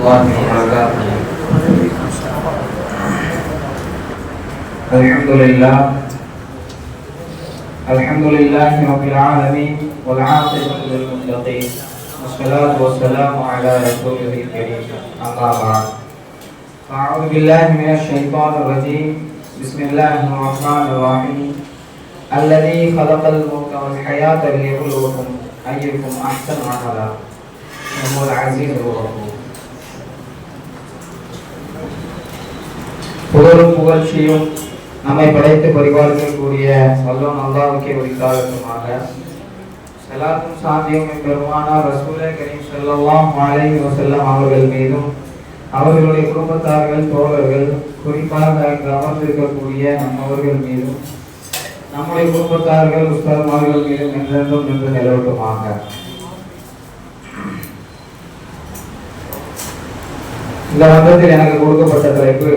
الحمد لله الحمد لله رب العالمين والعاقبة للمتقين والصلاة والسلام على رسوله الكريم أما بعد. أعوذ بالله من الشيطان الرجيم. بسم الله الرحمن الرحيم. الذي خلق الموت والحياة ليبلوكم أيكم أحسن عملا. وهو العزيز الغفور. புகழ்ச்சியும் நம்மை படைத்து பரிபாலிக்கக்கூடிய வல்லோன் அல்லாவுக்கே உரித்தாகட்டுமாக. எல்லாருக்கும் சாந்தியும் பெருமானார் ரசூல கரீம் செல்லலாம் மாலை செல்லம் அவர்கள் மீதும் அவர்களுடைய குடும்பத்தார்கள் தோழர்கள் குறிப்பாக இங்கு அமர்ந்திருக்கக்கூடிய நம்மவர்கள் மீதும் நம்முடைய குடும்பத்தார்கள் உஸ்தாதுமார்கள் மீதும் என்றென்றும் நின்று நிலவட்டுமாக. இந்த மன்றத்தில் எனக்கு கொடுக்கப்பட்ட தலைப்பு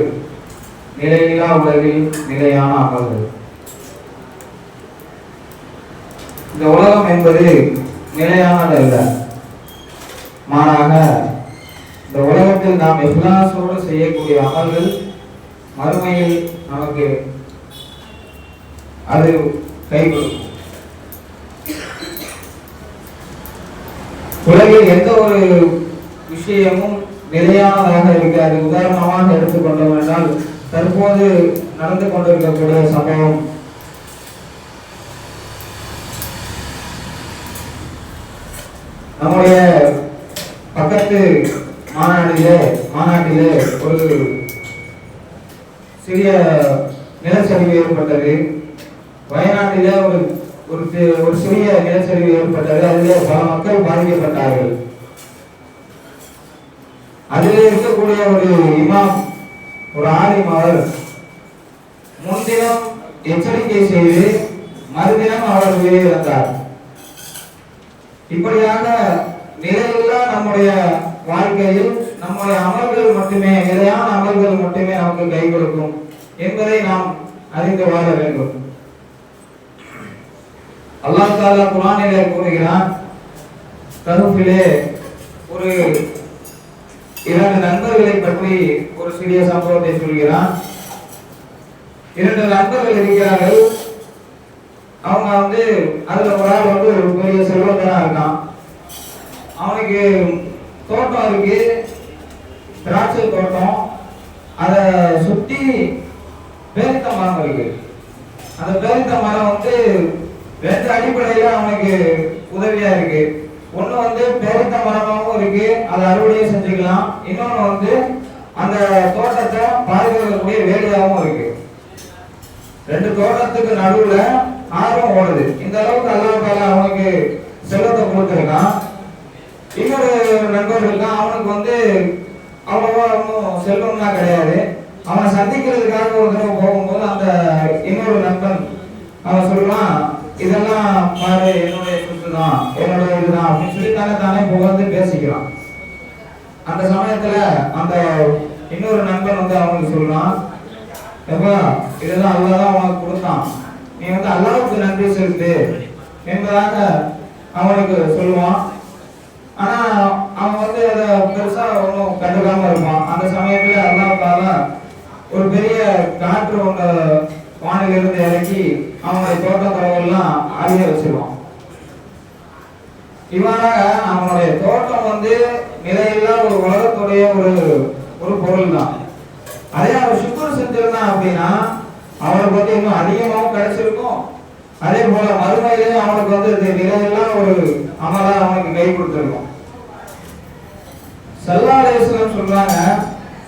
நிலையில்லா உலகில் நிலையான அமல்கள் இந்த உலகம் என்பது நிலையானது அல்ல மாறாக இந்த உலகத்தில் நாம் இஹ்லாஸோடு செய்யக்கூடிய அமல்கள் மறுமையில் நமக்கு அது கை உலகில் எந்த ஒரு விஷயமும் நிலையானதாக இருக்காது. உதாரணமாக எடுத்துக்கொண்டோம் என்றால் தற்போது நடந்து கொண்டிருக்கக்கூடிய சம்பவம். நம்முடைய பக்கத்து மாநாட்டிலே மாநாட்டிலே ஒரு சிறிய நிலச்சரிவு ஏற்பட்டது. வயநாட்டிலே ஒரு ஒரு ஒரு சிறிய நிலச்சரிவு ஏற்பட்டது. அதிலே பல மக்கள் பாதிக்கப்பட்டார்கள். அதிலே இருக்கக்கூடிய ஒரு இமாம் ஒரு ஆலிம் அவர் முன்தினம் எச்சரிக்கை செய்து மறுதினம் அவர் உயிரிழந்தார் இப்படியாக நிலையில்லா நம்முடைய வாழ்க்கையில் நம்முடைய அமல்கள் மட்டுமே நிலையான அமல்கள் மட்டுமே நமக்கு கை கொடுக்கும் என்பதை நாம் அறிந்து வாழ வேண்டும். அல்லாஹ் தாலா குரானிலே கூறுகிறான் கருப்பிலே ஒரு இரண்டு நண்பர்களை பற்றி ஒரு சிறிய சம்பவத்தை சொல்கிறான். இரண்டு நண்பர்கள் இருக்கிறார்கள். அவங்க வந்து அதுல ஒரு ஆள் வந்து ஒரு பெரிய செல்வந்தனா இருக்கான். அவனுக்கு தோட்டம் இருக்கு. திராட்சை தோட்டம். அதை சுத்தி பேரித்த மரம் இருக்கு. அந்த பேரித்த மரம் வந்து ரெண்டு அடிப்படையில் அவனுக்கு உதவியா இருக்கு. ஒண்ணு வந்து பேரித்த மரமாகவும் இருக்கு. அதை அறுவடையும் செஞ்சுக்கலாம். இன்னொன்னு வந்து அந்த தோட்டத்தை பாதுகாக்கக்கூடிய வேலையாகவும் இருக்கு. ரெண்டு தோட்டத்துக்கு நடுவுல ஆர்வம் ஓடுது. இந்த அளவுக்கு அல்லாஹ் அவனுக்கு செல்வத்தை கொடுத்துருக்கான். இன்னொரு நண்பர் இருக்கான் அவனுக்கு வந்து அவ்வளோவா ஒன்றும் செல்வம்லாம் கிடையாது. அவனை சந்திக்கிறதுக்காக ஒரு தடவை போகும்போது அந்த இன்னொரு நண்பன் அவன் சொல்லுவான் இதெல்லாம் பாரு என்னுடைய இதுதான் என்னுடைய இதுதான் அப்படின்னு சொல்லி தானே தானே புகழ்ந்து பேசிக்கிறான். அந்த சமயத்துல அந்த இன்னொரு நண்பன் வந்து அவனுக்கு சொல்றான் எப்பா இதெல்லாம் அல்லாஹ் தான் அவனுக்கு கொடுத்தான். நீ வந்து அல்லாவுக்கு நன்றி செலுத்து என்பதாக அவனுக்கு சொல்லுவான். ஆனா அவன் வந்து அதை பெருசா ஒன்றும் கண்டுக்காம இருப்பான். அந்த சமயத்துல அல்லாஹ் ஒரு பெரிய காற்று ஒன்று வானிலிருந்து இறக்கி அவனுடைய தோட்ட தரவெல்லாம் அழிய வச்சிருவான். இவ்வாறாக நம்மளுடைய தோட்டம் வந்து நிலையில்லா ஒரு உலகத்துடைய ஒரு ஒரு பொருள் தான் அதே அவர் சுக்குர் செஞ்சிருந்தான் அப்படின்னா அவனை பத்தி இன்னும் அதிகமாகவும் கிடைச்சிருக்கும். அதே போல மறுமையிலையும் அவனுக்கு வந்து இது நிலையெல்லாம் ஒரு அமலா அவனுக்கு கை கொடுத்துருக்கும். செல்லாலேஸ்வரம் சொல்றாங்க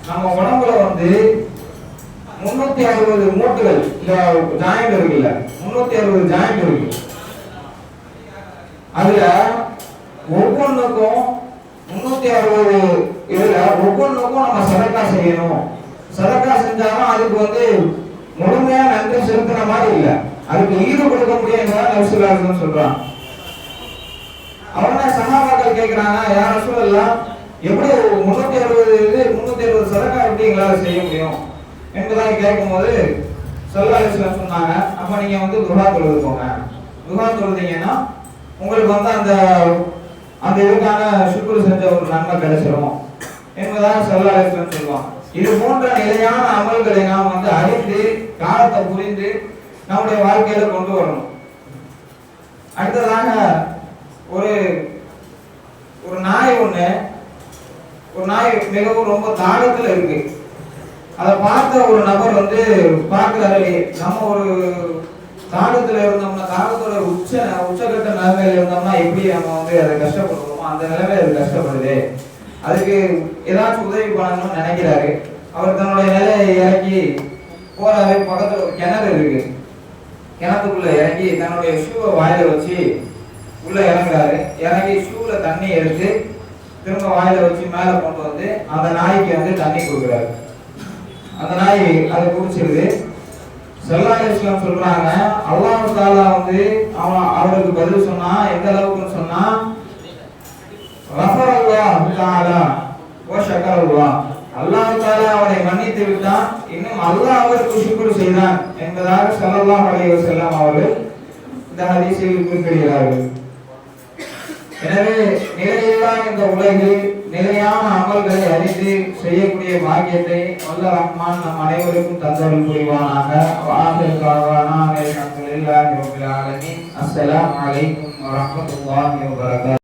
நம்ம உடம்புல வந்து முன்னூத்தி அறுபது மூட்டுகள் இல்ல ஜாயிண்ட் இருக்குல்ல முன்னூத்தி அறுபது ஜாயிண்ட் இருக்கு. அதுல ஒவ்வொன்றுக்கும் முன்னூத்தி அறுபது இதுல ஒவ்வொன்றுக்கும் நம்ம சதக்கா செய்யணும். சதக்கா செஞ்சாலும் அதுக்கு வந்து முழுமையா நன்றி செலுத்துற மாதிரி இல்ல. அதுக்கு ஈடு கொடுக்க முடியாதுதான் நபிசுல்லாசன் சொல்றான். அவன சகாபாக்கள் கேட்கிறாங்க யாரும் சொல்லலாம் எப்படி முன்னூத்தி அறுபது இது முன்னூத்தி அறுபது சதக்கா எப்படி எங்களால் செய்ய முடியும்? என்பதாக கேட்கும்போது சொல்லாலிஸ்லாம் சொன்னாங்க அப்ப நீங்க வந்து துகா தொழுது போங்க துகா தொழுதீங்கன்னா உங்களுக்கு வந்து அந்த அந்த இதுக்கான சுக்குரு செஞ்ச ஒரு நன்மை கிடைச்சிருமோ? என்பதாக சொல்லாளர்கள் சொல்லுவாங்க இது போன்ற நிலையான அமல்களை நாம் வந்து அறிந்து காலத்தை புரிந்து நம்முடைய வாழ்க்கையில கொண்டு வரணும். அடுத்ததாக ஒரு ஒரு நாய் ஒண்ணு ஒரு நாய் மிகவும் ரொம்ப தாகத்துல இருக்கு. அதை பார்த்த ஒரு நபர் வந்து பார்க்கிறாரு நம்ம ஒரு தாகத்துல இருந்தோம்னா தாகத்தோட உச்ச உச்சகட்ட நிலைமையில இருந்தோம்னா எப்படி நம்ம வந்து அதை கஷ்டப்படுறோமோ அந்த நிலைமையில அது கஷ்டப்படுது. அதுக்கு ஏதாச்சும் உதவி பண்ணணும்னு நினைக்கிறாரு. அவர் தன்னுடைய நிலையை இறக்கி போறாரு பக்கத்துல ஒரு கிணறு இருக்கு. கிணத்துக்குள்ள இறங்கி தன்னுடைய ஷூவை வாயில வச்சு உள்ள இறங்குறாரு. இறங்கி ஷூல தண்ணி எடுத்து திரும்ப வாயில வச்சு மேல கொண்டு வந்து அந்த நாய்க்கு வந்து தண்ணி கொடுக்குறாரு. அந்த நாய் அதை குடிச்சிருது. செல்லா இஸ்லாம் சொல்றாங்க. அல்லாஹ் தாலா வந்து அவன் அவருக்கு பதில் சொன்னா எந்த அளவுக்குன்னு சொன்னா ரஃபர் அல்லாஹ் தாலா ஓ ஷக்கர் அல்லாஹ். அல்லாஹ் தாலா அவரை மன்னித்து விட்டான். இன்னும் அல்லாஹ் அவருக்கு சுக்குர் செய்தான் என்பதாக ஸல்லல்லாஹு அலைஹி வஸல்லம் அவர்கள் இந்த ஹதீஸில் குறிப்பிடுகிறார்கள். எனவே நிலையில்லா இந்த உலகில் நிலையான அறிந்து செய்யக்கூடிய பாக்கியத்தை வல்ல ரஹ்மான் நம் அனைவருக்கும் தந்தருள் புரிவானாக. வாஹிர் அஸ்லாம் அல்ஹம்துலில்லாஹி ரப்பில் வரகாத்